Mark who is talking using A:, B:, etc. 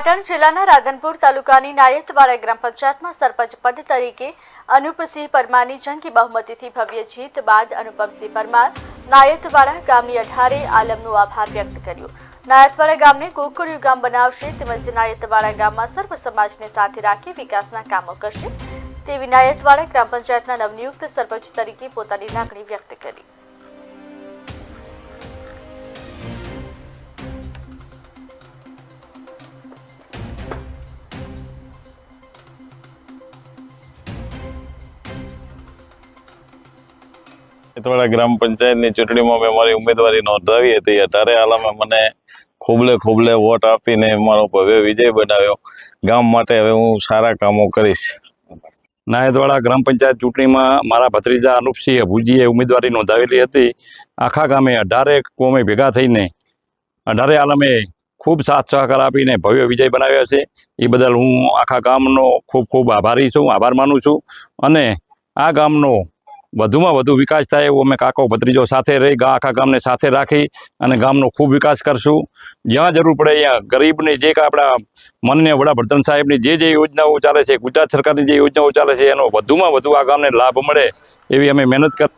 A: પાટણ જિલ્લાના રાધનપુર તાલુકાની નાયતવાડા ગ્રામ પંચાયતમાં સરપંચ પદ તરીકે અનુપસિંહ પરમારની જંગી બહુમતીથી ભવ્ય જીત બાદ અનુપમસિંહ પરમાર નાયતવાડા ગામની અઢારે આલમનો આભાર વ્યક્ત કર્યો. નાયતવાડા ગામને ગોકુળિયું ગામ બનાવશે તેમજ નાયતવાડા ગામમાં સર્વ સમાજને સાથે રાખી વિકાસના કામો કરશે તેવી નાયતવાડા ગ્રામ પંચાયતના નવનિયુક્ત સરપંચ તરીકે પોતાની લાગણી વ્યક્ત કરી.
B: ઇતવાડા ગ્રામ પંચાયતની ચૂંટણીમાં મેં મારી ઉમેદવારી નોંધાવી હતી. અઢારે આલામે મને ખૂબલે ખૂબલે વોટ આપીને મારો ભવ્ય વિજય બનાવ્યો. ગામ માટે હવે હું સારા કામો કરીશ.
C: નાયદવાડા ગ્રામ પંચાયત ચૂંટણીમાં મારા ભત્રીજા અનુપસિંહ ભુજીએ ઉમેદવારી નોંધાવેલી હતી. આખા ગામે અઢારે કોમે ભેગા થઈને અઢારે આલમે ખૂબ સાથ સહકાર આપીને ભવ્ય વિજય બનાવ્યો છે. એ બદલ હું આખા ગામનો ખૂબ ખૂબ આભારી છું, આભાર માનું છું. અને આ ગામનો વધુમાં વધુ વિકાસ થાય એવું અમે કાકો ભત્રીજો સાથે રહી આખા ગામને સાથે રાખી અને ગામનો ખૂબ વિકાસ કરશું. જ્યાં જરૂર પડે અહીંયા ગરીબની જે આપણા માનનીય વડાપ્રધાન સાહેબની જે જે યોજનાઓ ચાલે છે, ગુજરાત સરકારની જે યોજનાઓ ચાલે છે, એનો વધુમાં વધુ આ ગામને લાભ મળે એવી અમે મહેનત કર